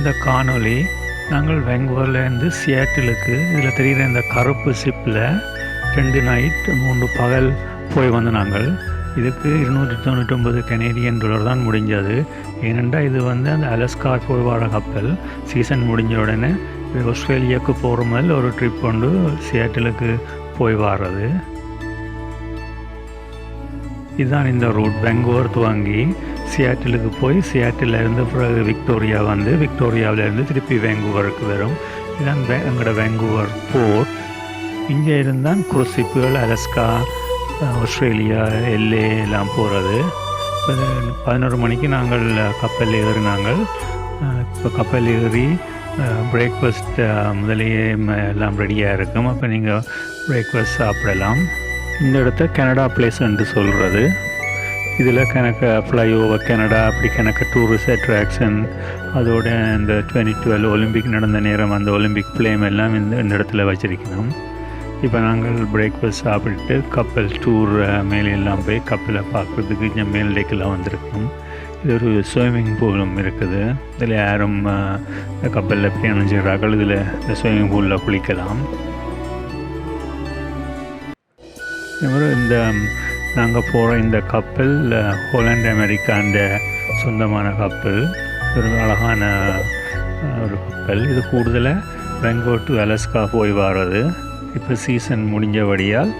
இந்த காணொளி நாங்கள் வெங்கூர்லேருந்து சியாட்டிலுக்கு இதில் தெரிகிற இந்த கருப்பு ஷிப்பில் ரெண்டு நைட் மூன்று பகல் போய் வந்த நாங்கள். இதுக்கு இருநூற்றி தொண்ணூற்றொம்பது கெனேடியன் டாலர் தான் முடிஞ்சது. ஏனென்றால் இது வந்து அந்த அலஸ்கா போய் வர கப்பல். சீசன் முடிஞ்ச உடனே ஆஸ்திரேலியாவுக்கு போகிற மாதிரி ஒரு ட்ரிப் கொண்டு சியாட்டிலுக்கு போய் வர்றது. இதுதான் இந்த ரூட் பெங்களூர் துவங்கி சியாட்டிலுக்கு போய் சியாட்டில் இருந்து பிறகு விக்டோரியா வந்து விக்டோரியாவிலேருந்து திருப்பி வேங்கூவருக்கு வரும். இதுதான் வே எங்களோட வேங்கூவர் போர்ட் இங்கே இருந்தால் குருசிப்புகள் அலஸ்கா ஆஸ்திரேலியா எல்ஏ எல்லாம் போகிறது பதினோரு மணிக்கு நாங்கள் கப்பல் ஏறினாங்கள். இப்போ கப்பல் ஏறி பிரேக்ஃபாஸ்ட் முதலையே எல்லாம் ரெடியாக இருக்கும். அப்போ நீங்கள் பிரேக்ஃபாஸ்ட் சாப்பிடலாம். இந்த இடத்த கனடா பிளேஸ் என்று சொல்கிறது இதில் கணக்கு ஃப்ளைஓவர் கனடா அப்படி கணக்கு டூரிஸ்ட் அட்ராக்ஷன் அதோட இந்த டுவெண்ட்டி டுவெல் ஒலிம்பிக் நடந்த நேரம் அந்த ஒலிம்பிக் ஃப்ளேம் எல்லாம் இந்த இந்த இடத்துல வச்சுருக்கணும். இப்போ நாங்கள் பிரேக்ஃபாஸ்ட் சாப்பிட்டு கப்பல் டூர் மேலே எல்லாம் போய் கப்பலை பார்க்குறதுக்கு இங்கே மேல் டேக்கெல்லாம் வந்திருக்கோம். இது ஒரு ஸ்விம்மிங் பூலும் இருக்குது. இதில் யாரும் கப்பலில் எப்படி அணிஞ்சிடுறார்கள் இதில் இந்த ஸ்விம்மிங் பூலில் குளிக்கலாம். இவர் இந்த நாங்கள் போகிற இந்த கப்பல் ஹோலண்ட் ஹோலண்ட் அந்த சொந்தமான கப்பல். ஒரு அழகான ஒரு கப்பல். இது கூடுதலாக பெங்களூர் டு அலஸ்கா போய் வர்றது. இப்போ சீசன் முடிஞ்சபடியால்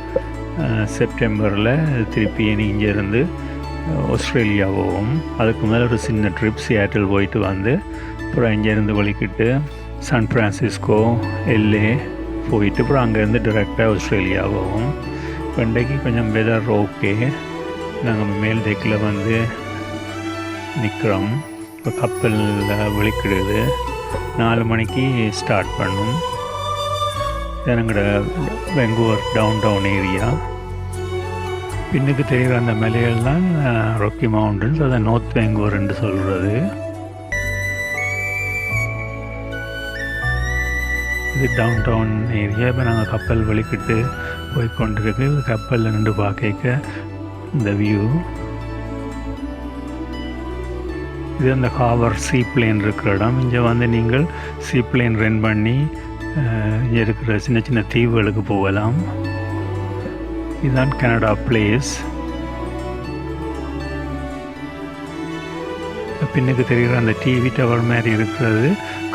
செப்டம்பரில் திருப்பி இனி இங்கேருந்து ஆஸ்திரேலியா போவோம். அதுக்கு மேலே ஒரு சின்ன ட்ரிப் சியாட்டில் போயிட்டு வந்து அப்புறம் இங்கேருந்து வலிக்கிட்டு சான் ஃப்ரான்சிஸ்கோ எல்ஏ போயிட்டு அப்புறம் அங்கேருந்து டிரெக்டாக ஆஸ்திரேலியா போவோம். இப்போ இன்றைக்கு கொஞ்சம் வெதர் ஓகே நாங்கள் மேல் டெக்கில் வந்து நிற்கிறோம் இப்போ கப்பல் விழிக்கிடுது. நாலு மணிக்கு ஸ்டார்ட் பண்ணும். இது எங்களோட வெங்கூவர் டவுன் டவுன் ஏரியா பின்னுக்கு தெரிகிற அந்த மலைகள் தான் ரொக்கி மவுண்டன்ஸ் அதை நார்த் வெங்கூவர் என்று சொல்கிறது இது டவுன் டவுன் ஏரியா இப்போ நாங்கள் கப்பல் வெளிக்கிட்டு போய் கொண்டிருக்கு கப்பலில் நின்று பார்க்க இந்த வியூ இது அந்த ஹாவர் சீ இருக்கிற இடம். இங்கே வந்து நீங்கள் சீ ரன் ரென் பண்ணி இங்கே இருக்கிற சின்ன சின்ன தீவுகளுக்கு போகலாம். இதுதான் கனடா பிளேஸ் பின்னுக்கு தெரிகிற அந்த டிவி டவர் மாதிரி இருக்கிறது.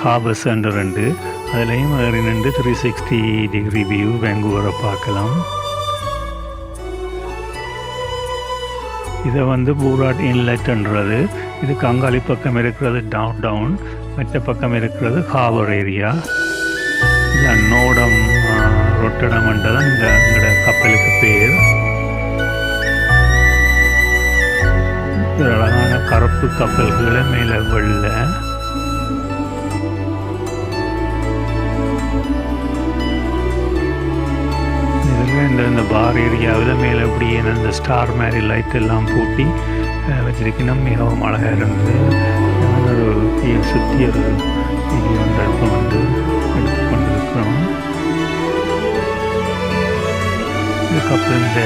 காபஸ் சென்டர் ரெண்டு. அதுலேயும் ஏறி நின்று த்ரீ சிக்ஸ்டி டிகிரி வியூ பெங்களூரை பார்க்கலாம். இதை வந்து பூராட் இன்லெட்ன்றது இது கங்காளி பக்கம் இருக்கிறது டவுன் டவுன் மற்ற பக்கம் இருக்கிறது ஹாவர் ஏரியா இது நோடம் ரொட்டடம்ன்றதான் இந்த எங்களோட கப்பலுக்கு பேர். அழகான கருப்பு கப்பல்களை மேலே வெள்ள. இந்த இந்த பார் ஏரியாவில் மேலே அப்படியே அந்த ஸ்டார் மாதிரி லைட் எல்லாம் பூட்டி வச்சிருக்கணும். மிகவும் அழகாக இருந்தது ஒரு சுற்றி ஒரு வீடியோ ஒன்று எடுத்து வந்து எடுத்துக்கொண்டிருக்கிறோம் இதுக்கப்புறம் இந்த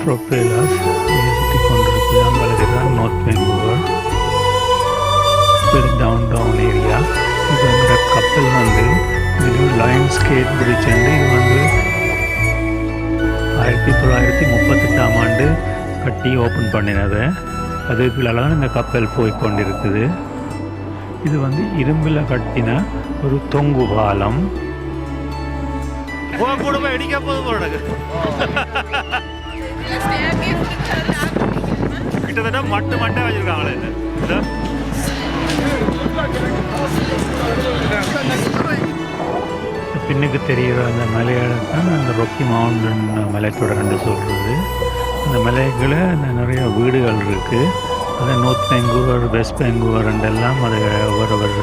கப்பலின் சுற்றி கொண்டிருக்குது. அங்கே தான் north Bangalore downtown area இது வந்து கப்பல் வந்து இது லயன்ஸ் கேட் பிரிட்ஜ் இது வந்து ஆயிரத்தி தொள்ளாயிரத்தி முப்பத்தெட்டாம் ஆண்டு கட்டி ஓப்பன் பண்ணினது. அதுக்குள்ளால தான் இந்த கப்பல் போய் கொண்டிருக்குது இது வந்து இரும்பில் கட்டின ஒரு தொங்கு பாலம். கிட்டத்தட்ட மட்டு மட்டும் வச்சிருக்காங்களே பின்னுக்கு தெரிகிற அந்த தான் அந்த ரொக்கி மவுண்டன் மலைத்தொடர்ன்னு சொல்கிறது அந்த மலைகளை அந்த நிறைய வீடுகள் இருக்குது அது நார்த் பெங்கூவர் வெஸ்ட் பெங்கூவர் எல்லாம் அது ஒவ்வொரு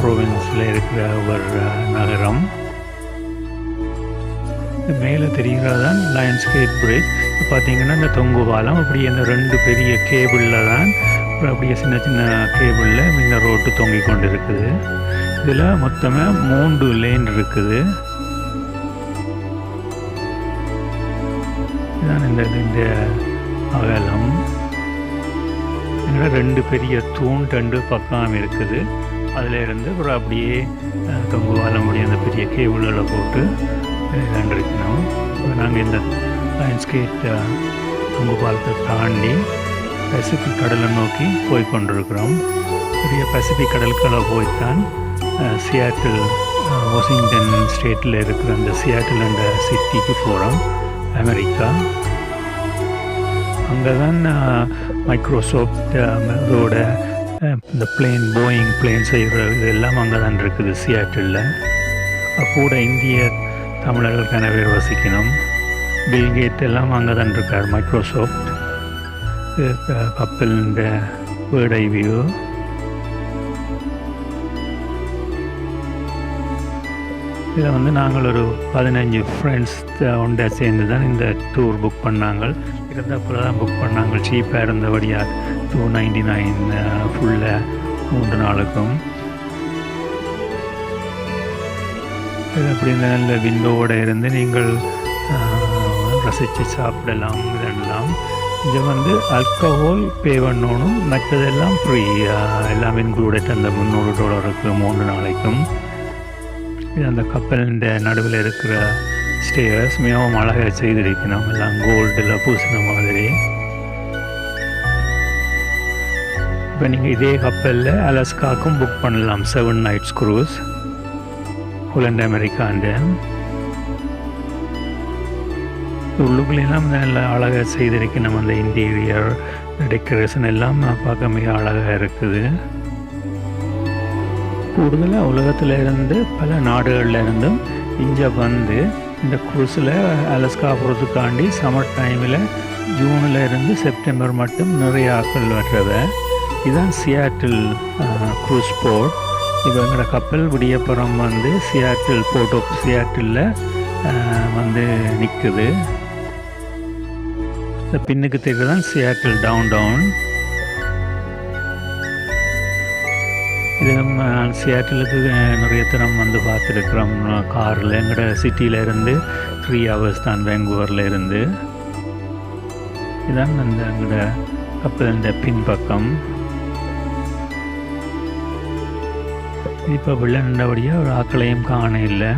ப்ரோவின்ஸில் இருக்கிற ஒரு நகரம். மேலே தெரிகிறது தான் லயன்ஸ் கேட் பிரிட்ஜ் பார்த்தீங்கன்னா இந்த தொங்கு பாலம் அப்படி அந்த ரெண்டு பெரிய கேபிளில் தான் அப்படியே சின்ன சின்ன கேபிளில் இந்த ரோட்டு தொங்கிக் கொண்டு இருக்குது இதில் மொத்தமாக மூன்று லேன் இருக்குது. இந்த இந்த அகலம். இதில் ரெண்டு பெரிய தூண் ரெண்டு பக்கம் இருக்குது. அதில் இருந்து அப்புறம் அப்படியே அஹ், தொங்கு பாலம் அந்த பெரிய கேபிள்களை போட்டு இருக்கணும். நாங்கள் இந்த லயன்ஸ்கேட் தொங்கு பாலத்தை தாண்டி பசிபிக் கடலை நோக்கி போய் கொண்டிருக்கிறோம். பெரிய பசிபிக் கடலுக்குள்ள போய்த்தான் சியாட்டில் வாஷிங்டன் ஸ்டேட்டில் இருக்கிற அந்த சியாட்டில் அந்த சிட்டிக்கு போகிறோம் அமெரிக்கா. அங்கே தான் மைக்ரோசாஃப்டோட இந்த பிளேன் போயிங் பிளேன் செய்கிற இது எல்லாம் அங்கே தான் இருக்குது சியாட்டில் கூட இந்திய தமிழர்கள் கன பேர் வசிக்கணும். பில்கேட் எல்லாம் அங்கே தான் இருக்கார் மைக்ரோசாஃப்ட் இது இந்த வேர்ட் வேர்டை வியூ இதில் வந்து நாங்கள் ஒரு பதினஞ்சு ஃப்ரெண்ட்ஸ் ஒன்றா சேர்ந்து தான் இந்த டூர் புக் பண்ணாங்க. இருந்தப்போ தான் புக் பண்ணாங்க. சீப்பாக இருந்தபடியாக டூ நைன்டி நைன் ஃபுல்லாக மூன்று நாளுக்கும். இது அப்படி நல்ல விண்டோவோடு இருந்து நீங்கள் ரசித்து சாப்பிடலாம் இதெல்லாம். இது வந்து ஆல்கஹால் பே பண்ணணும். மற்றதெல்லாம் ஃப்ரீ எல்லாம் இன்க்ளூடட் அந்த முந்நூறு டாலருக்கு மூன்று நாளைக்கும். அந்த கப்பலின் நடுவில் இருக்கிற ஸ்டேயர்ஸ் மிகவும் அழகாக செய்திருக்கணும் எல்லாம் கோல்டில் பூசின மாதிரி. இப்போ நீங்கள் இதே கப்பலில் அலஸ்காக்கும் புக் பண்ணலாம். செவன் நைட்ஸ் க்ரூஸ் ஹோலண்ட் அமெரிக்காண்டு. உள்ளுக்குள்ளெல்லாம் நல்ல அழகாக செய்திருக்கணும் அந்த இன்டீரியர் டெக்கரேஷன் எல்லாம் பார்க்க மிக அழகாக இருக்குது. கூடுதலாக உலகத்தில் இருந்து பல நாடுகளில் இருந்தும் இங்கே வந்து இந்த குரூஸில் அலஸ்கா போகிறதுக்காண்டி சம்மர் டைமில் ஜூனில் இருந்து செப்டம்பர் மட்டும் நிறைய ஆட்கள் வர்றத. இதுதான் சியாட்டில் க்ரூஸ் போர்ட் இப்போ எங்களோட கப்பல் விடியப்புறம் வந்து சியாட்டில் போர்ட் ஆஃப் சியாட்டிலில் வந்து நிற்குது இந்த பின்னுக்கு தெரியுது தான் சியாட்டில் டவுன் டவுன் சியாட்டிலுக்கு நிறைய தரம் வந்து பார்த்துருக்குறோம். காரில் எங்களோட சிட்டியில் இருந்து த்ரீ ஹவர்ஸ் தான் பெங்களூரில் இருந்து. இதான் அந்த எங்களோட கப்பல் இந்த பின்பக்கம். இப்போ வெள்ள நின்றபடியாக ஒரு ஆக்களையும் காண இல்லை.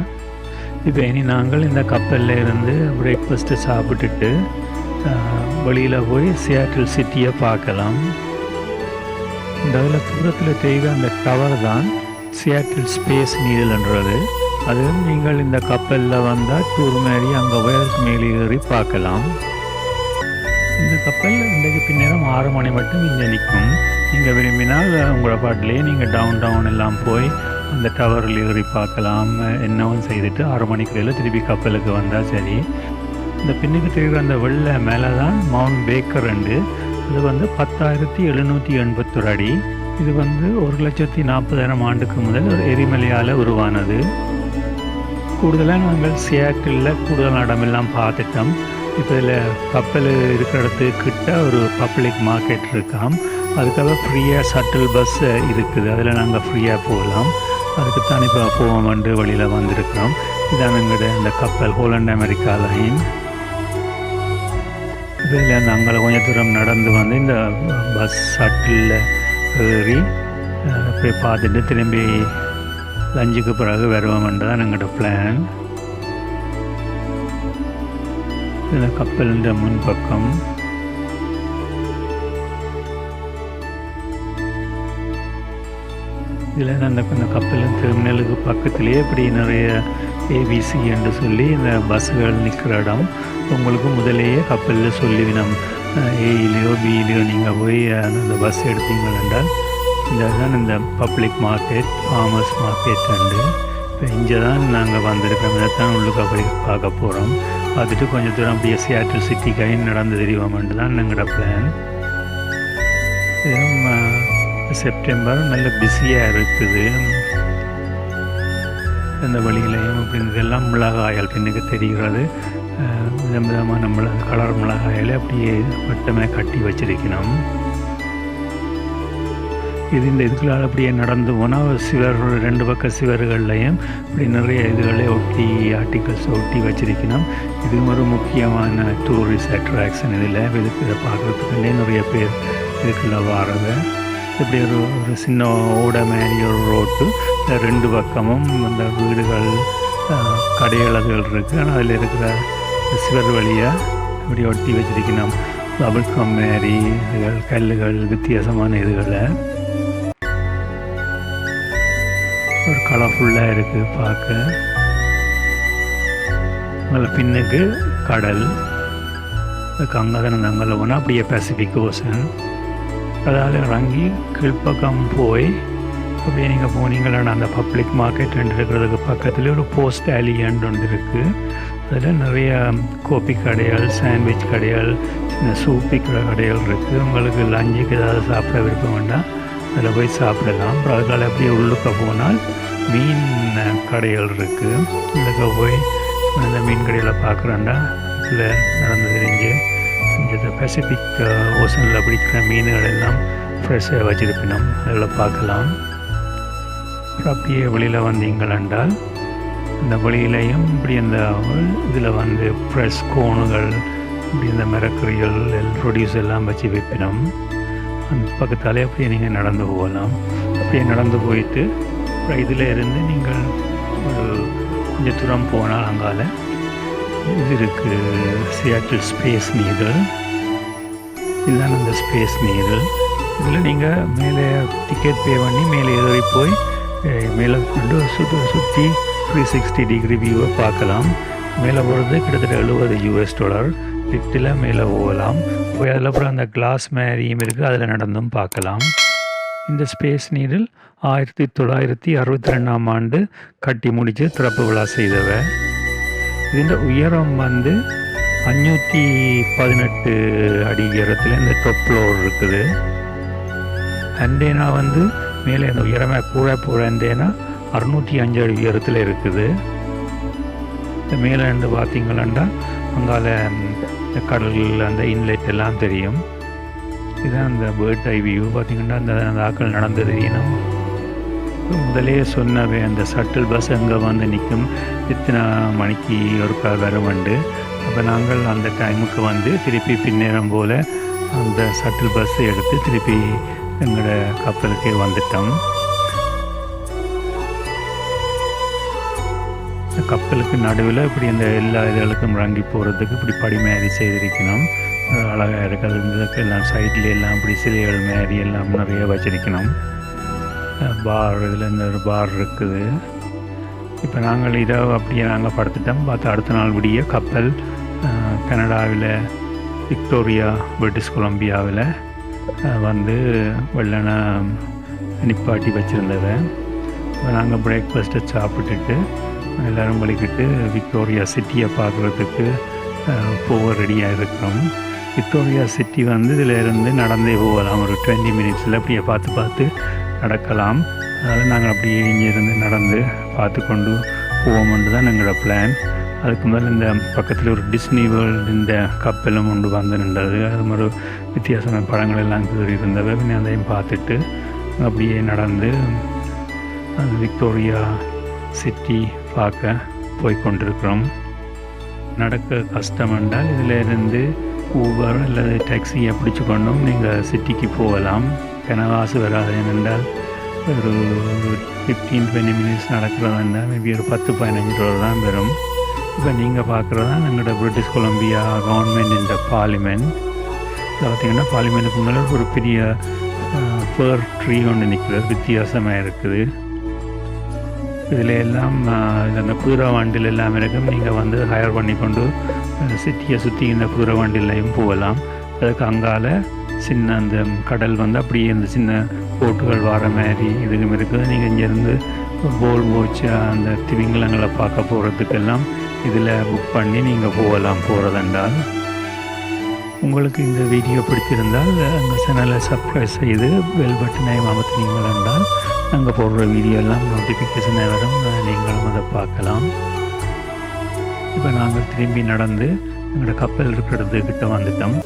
இப்போ இனி நாங்கள் இந்த கப்பலில் இருந்து பிரேக்ஃபாஸ்ட்டு சாப்பிட்டுட்டு வெளியில் போய் சியாட்டில் சிட்டியை பார்க்கலாம். இந்த அதில் தூரத்தில் தெரிகிற அந்த டவர் தான் சியாட்டில் ஸ்பேஸ் நீடல்ன்றது அது நீங்கள் இந்த கப்பலில் வந்தால் டூர் மாதிரி அங்கே உயரத்து மேலே ஏறி பார்க்கலாம். இந்த கப்பல் இன்றைக்கு பின்னேரம் ஆறு மணி மட்டும் இங்கே நிற்கும். நீங்கள் விரும்பினால் உங்களோட பாட்டிலேயே நீங்கள் டவுன் டவுன் எல்லாம் போய் அந்த டவரில் ஏறி பார்க்கலாம். என்னவும் செய்துட்டு ஆறு மணிக்குள்ள திருப்பி கப்பலுக்கு வந்தால் சரி. இந்த பின்னுக்கு தெரிகிற அந்த வெள்ளை மேலே தான் மவுண்ட் பேக்கர் ரெண்டு. இது வந்து பத்தாயிரத்தி எழுநூற்றி எண்பத்தொரு அடி. இது வந்து ஒரு லட்சத்தி நாற்பதாயிரம் ஆண்டுக்கு முதல் ஒரு எரிமலையால் உருவானது. கூடுதலாக நாங்கள் சியாட்டில் கூடுதல் இடமெல்லாம் பார்த்துட்டோம். இப்போ இதில் கப்பல் இருக்கிற இடத்துக்கு கிட்ட ஒரு பப்ளிக் மார்க்கெட் இருக்காம். அதுக்காக ஃப்ரீயாக ஷட்டில் பஸ் இருக்குது. அதில் நாங்கள் ஃப்ரீயாக போகலாம். அதுக்குத்தான் இப்போ வந்து வழியில் வந்திருக்கிறோம். இதான் எங்களுடைய இந்த கப்பல் ஹோலண்ட் அமெரிக்கா லைன். இதில் அங்கே கொஞ்சம் தூரம் நடந்து வந்து இந்த பஸ் ஷட்டிலில் ஏறி போய் பார்த்துட்டு திரும்பி லஞ்சுக்கு பிறகு வருவோம்ன்றது தான் எங்களோட பிளான் இந்த கப்பலின் முன்பக்கம் இதில் அந்த அந்த கப்பலின் டெர்மினலுக்கு பக்கத்துலேயே இப்படி நிறைய ஏபிசி என்று சொல்லி இந்த பஸ்ஸுகள் நிற்கிற இடம். உங்களுக்கு முதலேயே கப்பலில் சொல்லி ஏயிலையோ பியிலையோ நீங்கள் போய் அந்த பஸ் எடுத்தீங்க என்றால் இந்த இந்த public market farmers market and இப்போ இங்கே தான் நாங்கள் வந்திருக்கோம். இதை தான் உள்ளுக்க போய் பார்க்க போகிறோம் பார்த்துட்டு கொஞ்சம் தூரம் அப்படியே சியாட்டில் சிட்டி கை நடந்து தெரியுவோம்ட்டு தான் எங்களோட பிளான் செப்டம்பர் நல்ல பிஸியாக இருக்குது. இந்த வழியிலையும் அப்படின்னு இதெல்லாம் மிளகாயல் பின்னுக்கு தெரிகிறது. விதம் விதமாக நம்மளை கலர் மிளகாயில் அப்படியே வட்டமே கட்டி வச்சிருக்கணும். இது இந்த இதுகளால் அப்படியே நடந்து போனால் சிவர் ரெண்டு பக்க சிவர்கள்லையும் இப்படி நிறைய இதுகளை ஒட்டி ஆர்டிகல்ஸ் ஒட்டி வச்சிருக்கணும். இது ஒரு முக்கியமான டூரிஸ்ட் அட்ராக்ஷன் இதில். இதுக்கு இதை பார்க்குறதுக்குள்ளே நிறைய பேர் இதுக்குள்ளே வாரது இப்படி ஒரு ஒரு சின்ன ஓடை மாதிரி ஒரு ரோட்டு ரெண்டு பக்கமும் அந்த வீடுகள் அஹ், கடையளவுகள் இருக்குது ஆனால் அதில் இருக்கிற சிவர் வழியாக அப்படி ஒட்டி வச்சிருக்கணும் பபிள் கம் இதுகள் கல்லுகள் வித்தியாசமான இதுகளை. ஒரு கலர்ஃபுல்லாக இருக்குது பார்க்க. அதில் பின்னுக்கு கடல். கங்கதன கங்கல தான் போனால் அப்படியே பசிபிக் ஓசன் அதால் இறங்கி கீழ்ப்பக்கம் போய் அப்படியே நீங்கள் போனீங்களா அந்த பப்ளிக் மார்க்கெட் ரெண்டு இருக்கிறதுக்கு பக்கத்துலேயே ஒரு போஸ்ட் ஆலியண்ட் ஒன்று இருக்குது அதில் நிறைய கோபி கடைகள் சாண்ட்விச் கடைகள் இந்த சூப்பி கடைகள் இருக்குது. உங்களுக்கு லஞ்சுக்கு ஏதாவது சாப்பிட விருப்பம் வேண்டாம் அதில் போய் சாப்பிடலாம். அப்புறம் அதுக்கால அப்படியே உள்ளுக்க போனால் மீன் கடைகள் இருக்குது உள்ளுக்க போய் அந்த மீன் கடையில் பார்க்குறோண்டா இதில் நடந்து தெரிஞ்சு இந்த பசிபிக் ஓசனில் பிடிக்கிற மீன்கள் எல்லாம் ஃப்ரெஷ்ஷாக வச்சுருப்பினோம் அதில் பார்க்கலாம். அப்புறம் அப்படியே வெளியில் வந்தீங்களென்றால் இந்த வழியிலையும் இப்படி அந்த இதில் வந்து ப்ரெஸ் கோணுகள் இப்படி இந்த மரக்கறிகள் ப்ரொடியூஸ் எல்லாம் வச்சு வைப்பினோம். அந்த பக்கத்தாலே அப்படியே நீங்கள் நடந்து போகலாம். அப்படியே நடந்து போயிட்டு அப்புறம் இதில் இருந்து நீங்கள் ஒரு கொஞ்சம் தூரம் போனால் அங்கால இது இருக்குது சியாட்டில் ஸ்பேஸ் நீதல் இதுதான் அந்த ஸ்பேஸ் நீதல் இதில் நீங்கள் மேலே டிக்கெட் பே பண்ணி மேலே ஏறி போய் மேலே கொண்டு சுற்றி சுற்றி த்ரீ சிக்ஸ்டி டிகிரி வியூவை பார்க்கலாம். மேலே போகிறது கிட்டத்தட்ட எழுபது யூஎஸ் டாலர் லிஃப்டில் மேலே போகலாம். போய் அதில் அப்புறம் அந்த கிளாஸ் மேரியும் இருக்குது அதில் நடந்தும் பார்க்கலாம். இந்த ஸ்பேஸ் நீரில் ஆயிரத்தி தொள்ளாயிரத்தி அறுபத்தி ரெண்டாம் ஆண்டு கட்டி முடித்து திறப்பு விழா செய்தவ. இந்த உயரம் வந்து அஞ்சூற்றி பதினெட்டு அடி உயரத்தில் இந்த டொப் ஃப்ளோர் இருக்குது. அண்டேனா வந்து மேலே இந்த உயரமாக கூட போகிறேன்னா அறுநூற்றி அஞ்சு அடி உயரத்தில் இருக்குது. இந்த மேலே இருந்து பார்த்தீங்களா அங்கால இந்த கடல் அந்த இன்லெட் எல்லாம் தெரியும். இதுதான் அந்த பேர்ட் ஐ வியூ பார்த்தீங்கன்னா அந்த அந்த ஆக்கள் நடந்து தெரியணும் முதலே சொன்னவே அந்த சட்டில் பஸ் அங்கே வந்து நிற்கும் இத்தனை மணிக்கு ஒருக்கா வரவண்டு அப்போ நாங்கள் அந்த டைமுக்கு வந்து திருப்பி பின்னேறம் போல் அந்த சட்டில் பஸ்ஸை எடுத்து திருப்பி எங்களோட கப்பலுக்கே வந்துட்டோம். இந்த கப்பலுக்கு நடுவில் இப்படி இந்த எல்லா இதுகளுக்கும் இறங்கி போகிறதுக்கு இப்படி படி மாதிரி செய்திருக்கணும் அழகாக இருக்கிறது. இருந்ததுக்கு எல்லாம் சைட்ல எல்லாம் இப்படி சிலைகள் மாரி எல்லாம் நிறைய வச்சிருக்கணும். பார் இதில் இந்த ஒரு பார் இருக்குது. இப்போ நாங்கள் இதை அப்படியே நாங்கள் படுத்துட்டோம். பார்த்து அடுத்த நாள் விடிய கப்பல் கனடாவில் விக்டோரியா பிரிட்டிஷ் கொலம்பியாவில் வந்து வெள்ளனை நிப்பாட்டி வச்சுருந்ததை. நாங்கள் பிரேக்ஃபாஸ்ட்டை சாப்பிட்டுட்டு எல்லோரும் வலிக்கிட்டு விக்டோரியா சிட்டியை பார்க்குறதுக்கு போக ரெடியாக இருக்கிறோம். விக்டோரியா சிட்டி வந்து இதில் இருந்து நடந்தே போகலாம். ஒரு டுவெண்ட்டி மினிட்ஸில் அப்படியே பார்த்து பார்த்து நடக்கலாம். அதனால் நாங்கள் அப்படியே இங்கேருந்து நடந்து பார்த்து கொண்டு போவோம்னு தான் எங்களோட பிளான் அதுக்கு முதல்ல இந்த பக்கத்தில் ஒரு டிஸ்னி வேர்ல்டு இந்த கப்பலும் கொண்டு வந்து நின்றது. அது மாதிரி வித்தியாசமான படங்கள் எல்லாம் கீறி இருந்தவை. பின்ன அதையும் பார்த்துட்டு அப்படியே நடந்து அந்த விக்டோரியா சிட்டி பார்க்க போய் கொண்டிருக்கிறோம் நடக்க கஷ்டம் என்றால் இதில் இருந்து ஊபர் அல்லது டாக்ஸியை பிடிச்சி கொண்டும் நீங்கள் சிட்டிக்கு போகலாம். கனவாசு வராது ஏனென்றால் ஒரு ஃபிஃப்டீன் டுவெண்ட்டி மினிட்ஸ் நடக்கிறதா இருந்தால் மேபி ஒரு பத்து பதினஞ்சு ரூபா தான் வரும். இப்போ நீங்கள் பார்க்குறதா எங்களோட பிரிட்டிஷ் கொலம்பியா கவர்மெண்ட் இந்த பார்லிமெண்ட் இதில் பார்த்தீங்கன்னா பார்லிமெண்ட்டுக்கு முன்னால் ஒரு பெரிய ஃபேர் ட்ரீ ஒன்று நிற்கிறது வித்தியாசமாக இருக்குது. இதில் எல்லாம் அந்த குதிரை வண்டியில் எல்லாம் இருக்கும். நீங்கள் வந்து ஹயர் பண்ணி கொண்டு சிட்டியை சுற்றி இந்த குதிரை வண்டிலையும் போகலாம். அதுக்கு அங்கால சின்ன அந்த கடல் வந்து அப்படியே அந்த சின்ன போட்டுகள் வர மாதிரி இதுவும் இருக்குது. நீங்கள் இங்கேருந்து போல் போச்சு அந்த திமிங்கலங்களை பார்க்க போகிறதுக்கெல்லாம் இதில் புக் பண்ணி நீங்கள் போகலாம் போகிறதென்றால் உங்களுக்கு இந்த வீடியோ பிடித்திருந்தால் எங்கள் சேனலை சப்ஸ்கிரைப் செய்து பெல் பட்டனை அமர்த்தினீங்கள் என்றால் நாங்கள் போடுற வீடியோ எல்லாம் நோட்டிஃபிகேஷனை வரும். நீங்களும் அதை பார்க்கலாம். இப்போ நாங்கள் திரும்பி நடந்து எங்களோட கப்பல் இருக்கிறதுக்கிட்ட வந்துட்டோம்.